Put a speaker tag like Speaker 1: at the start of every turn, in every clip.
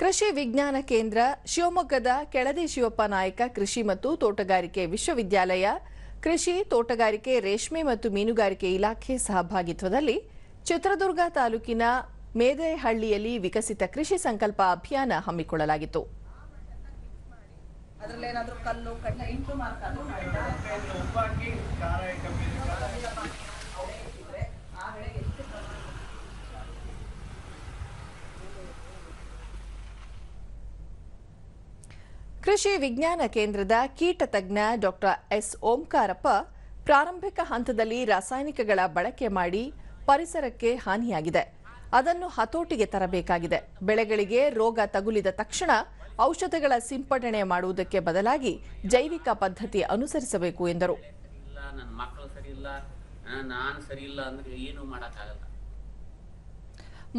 Speaker 1: ಕೃಷಿ ವಿಜ್ಞಾನ ಕೇಂದ್ರ ಶಿವಮೊಗ್ಗದ ಕೆಳದಿ ಶಿವಪ್ಪ ನಾಯಕ ಕೃಷಿ ಮತ್ತು ತೋಟಗಾರಿಕೆ ವಿಶ್ವವಿದ್ಯಾಲಯ ಕೃಷಿ ತೋಟಗಾರಿಕೆ ರೇಷ್ಮೆ ಮತ್ತು ಮೀನುಗಾರಿಕೆ ಇಲಾಖೆ ಸಹಭಾಗಿತ್ವದಲ್ಲಿ ಚಿತ್ರದುರ್ಗ ತಾಲೂಕಿನ ಮೇದೆಹಳ್ಳಿಯಲ್ಲಿ ವಿಕಸಿತ ಕೃಷಿ ಸಂಕಲ್ಪ ಅಭಿಯಾನ ಹಮ್ಮಿಕೊಳ್ಳಲಾಗಿತ್ತು. ಕೃಷಿ ವಿಜ್ಞಾನ ಕೇಂದ್ರದ ಕೀಟ ತಜ್ಞ ಡಾಕ್ಟರ್ ಎಸ್ ಓಂಕಾರಪ್ಪ ಪ್ರಾರಂಭಿಕ ಹಂತದಲ್ಲಿ ರಾಸಾಯನಿಕಗಳ ಬಳಕೆ ಮಾಡಿ ಪರಿಸರಕ್ಕೆ ಹಾನಿಯಾಗಿದೆ. ಅದನ್ನು ಹತೋಟಿಗೆ ತರಬೇಕಾಗಿದೆ. ಬೆಳೆಗಳಿಗೆ ರೋಗ ತಗುಲಿದ ತಕ್ಷಣ ಔಷಧಗಳ ಸಿಂಪಡಣೆ ಮಾಡುವುದಕ್ಕೆ ಬದಲಾಗಿ ಜೈವಿಕ ಪದ್ಧತಿ ಅನುಸರಿಸಬೇಕು ಎಂದರು.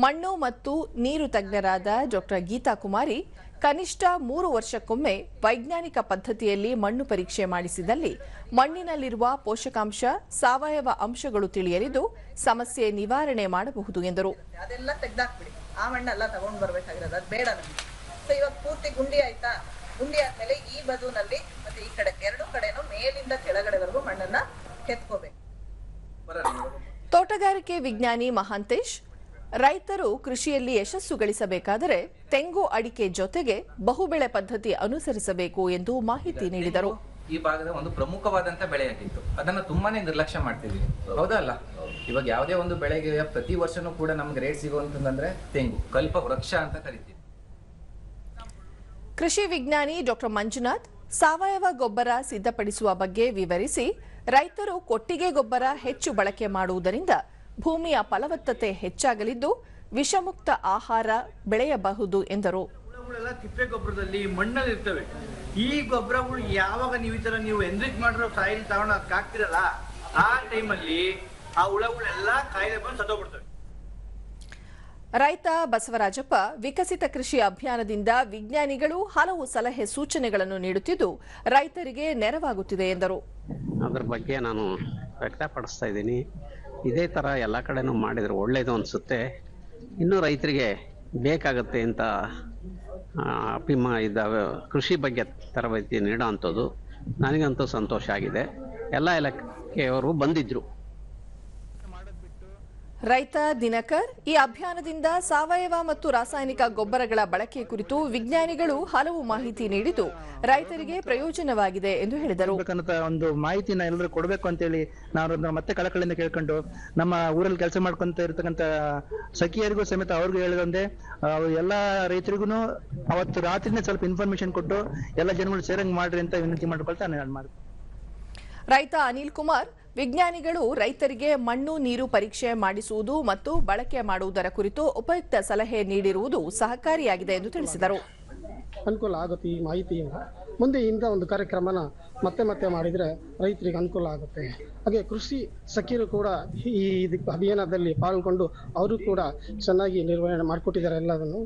Speaker 1: ಮಣ್ಣು ಮತ್ತು ನೀರು ತಜ್ಞರಾದ ಡಾಕ್ಟರ್ ಗೀತಾ ಕುಮಾರಿ ಕನಿಷ್ಠ ಮೂರು ವರ್ಷಕ್ಕೊಮ್ಮೆ ವೈಜ್ಞಾನಿಕ ಪದ್ಧತಿಯಲ್ಲಿ ಮಣ್ಣು ಪರೀಕ್ಷೆ ಮಾಡಿಸಿದಲ್ಲಿ ಮಣ್ಣಿನಲ್ಲಿರುವ ಪೋಷಕಾಂಶ ಸಾವಯವ ಅಂಶಗಳು ತಿಳಿಯಲಿದ್ದು ಸಮಸ್ಯೆ ನಿವಾರಣೆ ಮಾಡಬಹುದು ಎಂದರು.
Speaker 2: ಅದೆಲ್ಲ ತೆಗೆದಾಕ್ಬಿಡಿ. ಆ ಮಣ್ಣೆಲ್ಲ ತಗೊಂಡು ಬರ್ಬೇಕಾಗಿರೋದು. ಅದು ಬೇಡ ನಮಗೆ. ಸೊ ಇವಾಗ ಪೂರ್ತಿ ಗುಂಡಿ ಆಯ್ತಾ? ಗುಂಡಿ ಆದ್ಮೇಲೆ ಈ ಬದುನಲ್ಲಿ ಮತ್ತೆ ಈ ಕಡೆ ಎರಡು ಕಡೆನೂ ಮೇಲಿಂದ ಕೆಳಗಡೆವರೆಗೂ ಮಣ್ಣನ್ನ ಕೆತ್ಕೋಬೇಕು.
Speaker 1: ತೋಟಗಾರಿಕೆ ವಿಜ್ಞಾನಿ ಮಹಾಂತೇಶ್ ರೈತರು ಕೃಷಿಯಲ್ಲಿ ಯಶಸ್ಸು ಗಳಿಸಬೇಕಾದರೆ ತೆಂಗು ಅಡಿಕೆ ಜೊತೆಗೆ ಬಹುಬೆಳೆ ಪದ್ಧತಿ ಅನುಸರಿಸಬೇಕು ಎಂದು ಮಾಹಿತಿ ನೀಡಿದರು.
Speaker 3: ಈ ಭಾಗದ ಒಂದು ಪ್ರಮುಖವಾದಂತ ಬೆಳೆಯಾಗಿತ್ತು. ಅದನ್ನು ತುಂಬಾನೇ ನಿರ್ಲಕ್ಷ್ಯ ಮಾಡ್ತಿದ್ವಿ. ಹೌದಾ ಅಲ್ಲ? ಇವಾಗ ಯಾವುದೇ ಒಂದು ಬೆಳೆಗೆ ಪ್ರತಿ ವರ್ಷನೂ ಕೂಡ ನಮ್ಗೆ ರೇಟ್ ಸಿಗುವಂತಂದ್ರೆ ತೆಂಗು ಕಲ್ಪ ವೃಕ್ಷ ಅಂತ ಕರಿತೀವಿ.
Speaker 1: ಕೃಷಿ ವಿಜ್ಞಾನಿ ಡಾಕ್ಟರ್ ಮಂಜುನಾಥ್ ಸಾವಯವ ಗೊಬ್ಬರ ಸಿದ್ಧಪಡಿಸುವ ಬಗ್ಗೆ ವಿವರಿಸಿ ರೈತರು ಕೊಟ್ಟಿಗೆ ಗೊಬ್ಬರ ಹೆಚ್ಚು ಬಳಕೆ ಮಾಡುವುದರಿಂದ ಭೂಮಿಯ ಫಲವತ್ತತೆ ಹೆಚ್ಚಾಗಲಿದ್ದು ವಿಷಮುಕ್ತ ಆಹಾರ ಬೆಳೆಯಬಹುದು ಎಂದರು.
Speaker 4: ಹುಳಗಳೆಲ್ಲ ತಿಪ್ಪೆ ಗೊಬ್ಬರದಲ್ಲಿ ಮಣ್ಣಲ್ಲಿ ಇರ್ತವೆ. ಈ ಗೊಬ್ಬರಗಳು ಯಾವಾಗ ನೀವು ಈ ತರ ನೀವು ಎನ್ರಿಚ್ ಮಾಡಿರೋ ಸಾಯಿಲ್ ತಗೊಂಡು ಅದಕ್ಕೆ ಹಾಕ್ತಿರಲ್ಲ ಆ ಟೈಮಲ್ಲಿ ಆ ಹುಳಗಳೆಲ್ಲ ಕಾಯಿಲೆ ಬಂದು ಸತ್ತೋಗ್ಬಿಡ್ತವೆ.
Speaker 1: ರೈತ ಬಸವರಾಜಪ್ಪ ವಿಕಸಿತ ಕೃಷಿ ಅಭಿಯಾನದಿಂದ ವಿಜ್ಞಾನಿಗಳು ಹಲವು ಸಲಹೆ ಸೂಚನೆಗಳನ್ನು ನೀಡುತ್ತಿದ್ದು ರೈತರಿಗೆ ನೆರವಾಗುತ್ತಿದೆ ಎಂದರು.
Speaker 5: ಅದರ ಬಗ್ಗೆ ನಾನು ವ್ಯಕ್ತಪಡಿಸ್ತಾ ಇದ್ದೀನಿ. ಇದೇ ಥರ ಎಲ್ಲ ಕಡೆನೂ ಮಾಡಿದರೆ ಒಳ್ಳೆಯದು ಅನಿಸುತ್ತೆ. ಇನ್ನೂ ರೈತರಿಗೆ ಬೇಕಾಗುತ್ತೆ ಅಂತ ಅಪಿಮ ಇದ್ದಾವೆ ಕೃಷಿ ಬಗ್ಗೆ ತರಬೇತಿ ನೀಡೋ ಅಂಥದ್ದು ನನಗಂತೂ ಸಂತೋಷ ಆಗಿದೆ. ಎಲ್ಲ ಇಲಾಖೆಯವರು ಬಂದಿದ್ದರು
Speaker 1: ರೈತ ದಿನಕರ್ ಈ ಅಭಿಯಾನದಿಂದ ಸಾವಯವ ಮತ್ತು ರಾಸಾಯನಿಕ ಗೊಬ್ಬರಗಳ ಬಳಕೆ ಕುರಿತು ವಿಜ್ಞಾನಿಗಳು ಹಲವು ಮಾಹಿತಿ ನೀಡಿದ್ದು ರೈತರಿಗೆ ಪ್ರಯೋಜನವಾಗಿದೆ ಎಂದು ಹೇಳಿದರು.
Speaker 6: ಒಂದು ಮಾಹಿತಿನ ಎಲ್ಲರೂ ಕೊಡಬೇಕು ಅಂತೇಳಿ ನಾವು ನಾನು ಮತ್ತೆ ಕಳಕಳಿಂದ ಕೇಳ್ಕೊಂಡು ನಮ್ಮ ಊರಲ್ಲಿ ಕೆಲಸ ಮಾಡ್ಕೊಂತ ಇರತಕ್ಕಂತ ಸಖಿಯರಿಗೂ ಸಮೇತ ಅವ್ರಿಗೂ ಹೇಳಿದಂದೆ ಎಲ್ಲಾ ರೈತರಿಗೂ ಅವತ್ತು ರಾತ್ರಿನೇ ಸ್ವಲ್ಪ ಇನ್ಫಾರ್ಮೇಶನ್ ಕೊಟ್ಟು ಎಲ್ಲ ಜನಗಳು ಸೇರಂಗ್ ಮಾಡ್ರಿ ಅಂತ ವಿನಂತಿ ಮಾಡ್ಕೊಳ್ತಾ ನಾನು ಮಾಡಿದೆ.
Speaker 1: ರೈತ ಅನಿಲ್ ಕುಮಾರ್ ವಿಜ್ಞಾನಿಗಳು ರೈತರಿಗೆ ಮಣ್ಣು, ನೀರು ಪರೀಕ್ಷೆ ಮಾಡಿಸುವುದು ಮತ್ತು ಬಳಕೆ ಮಾಡುವುದರ ಕುರಿತು ಉಪಯುಕ್ತ ಸಲಹೆ ನೀಡಿರುವುದು ಸಹಕಾರಿಯಾಗಿದೆ ಎಂದು ತಿಳಿಸಿದರು.
Speaker 7: ಅನುಕೂಲ ಆಗುತ್ತೆ ಈ ಮಾಹಿತಿಯಿಂದ. ಮುಂದೆ ಇಂಥ ಒಂದು ಕಾರ್ಯಕ್ರಮನ ಮತ್ತೆ ಮತ್ತೆ ಮಾಡಿದರೆ ರೈತರಿಗೆ ಅನುಕೂಲ ಆಗುತ್ತೆ. ಹಾಗೆ ಕೃಷಿ ಸಖಿರು ಕೂಡ ಈ ಇದಕ್ಕೆ ಅಭಿಯಾನದಲ್ಲಿ ಪಾಲ್ಗೊಂಡು ಅವರು ಕೂಡ ಚೆನ್ನಾಗಿ ನಿರ್ವಹಣೆ ಮಾಡಿಕೊಟ್ಟಿದ್ದಾರೆ ಎಲ್ಲದನ್ನು.